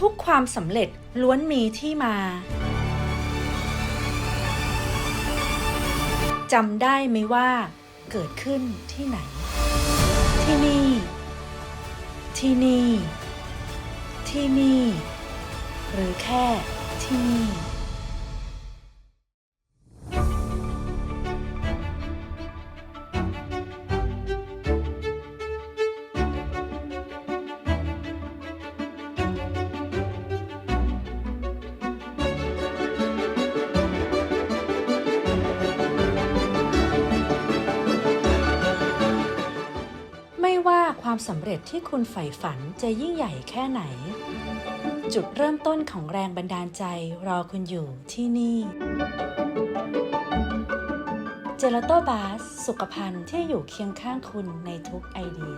ทุกความสำเร็จล้วนมีที่มาจำได้ไหมว่าเกิดขึ้นที่ไหน ที่นี่ ที่นี่ ที่นี่ หรือแค่ที่นี่ ไม่ว่าความสำเร็จที่คุณใฝ่ฝันจะยิ่งใหญ่แค่ไหน จุดเริ่มต้นของแรงบันดาลใจรอคุณอยู่ที่นี่เจลาโตบาสสุขภัณฑ์ที่อยู่เคียงข้างคุณในทุกไอเดีย